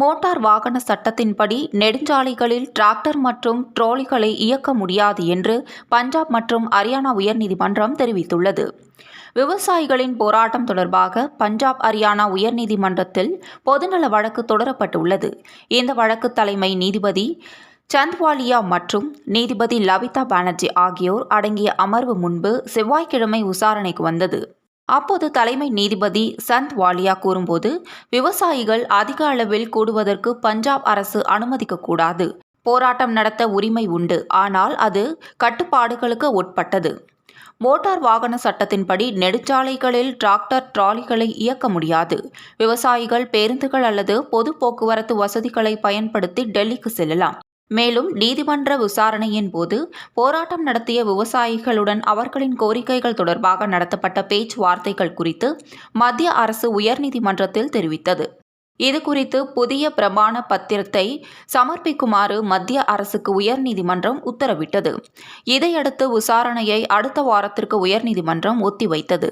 Motor வாகன சட்டத்தின்படி நெடுஞ்சாலைகளில் டிராக்டர் மற்றும் ட்ரோலிகளை இயக்க முடியாது என்று பஞ்சாப் மற்றும் ஹரியானா உயர்நீதிமன்றம் தெரிவித்துள்ளது. விவசாயிகளின் போராட்டம் தொடர்பாக பஞ்சாப் ஹரியானா உயர்நீதிமன்றத்தில் பொதுநல வழக்கு தொடரப்பட்டுள்ளது. இந்த வழக்கு தலைமை நீதிபதி சந்த்வாலியா மற்றும் நீதிபதி லவிதா பானர்ஜி ஆகியோர் அடங்கிய அமர்வு முன்பு செவ்வாய்க்கிழமை விசாரணைக்கு வந்தது. அப்போது தலைமை நீதிபதி சந்த் வாலியா கூறும்போது விவசாயிகள் அதிக அளவில் கூடுவதற்கு பஞ்சாப் அரசு அனுமதிக்கக்கூடாது போராட்டம் நடத்த உரிமை உண்டு. ஆனால் அது கட்டுப்பாடுகளுக்கு உட்பட்டது. மோட்டார் வாகன சட்டத்தின்படி நெடுஞ்சாலைகளில் டிராக்டர் ட்ராலிகளை இயக்க முடியாது. விவசாயிகள் பேருந்துகள் அல்லது பொது போக்குவரத்து வசதிகளை பயன்படுத்தி டெல்லிக்கு செல்லலாம். மேலும் நீதிமன்ற விசாரணையின் போது போராட்டம் நடத்திய விவசாயிகளுடன் அவர்களின் கோரிக்கைகள் தொடர்பாக நடத்தப்பட்ட பேச்சுவார்த்தைகள் குறித்து மத்திய அரசு உயர்நீதிமன்றத்தில் தெரிவித்தது. இது குறித்து புதிய பிரமாண பத்திரத்தை சமர்ப்பிக்குமாறு மத்திய அரசுக்கு உயர்நீதிமன்றம் உத்தரவிட்டது. இதையடுத்து விசாரணையை அடுத்த வாரத்திற்கு உயர்நீதிமன்றம் ஒத்திவைத்தது.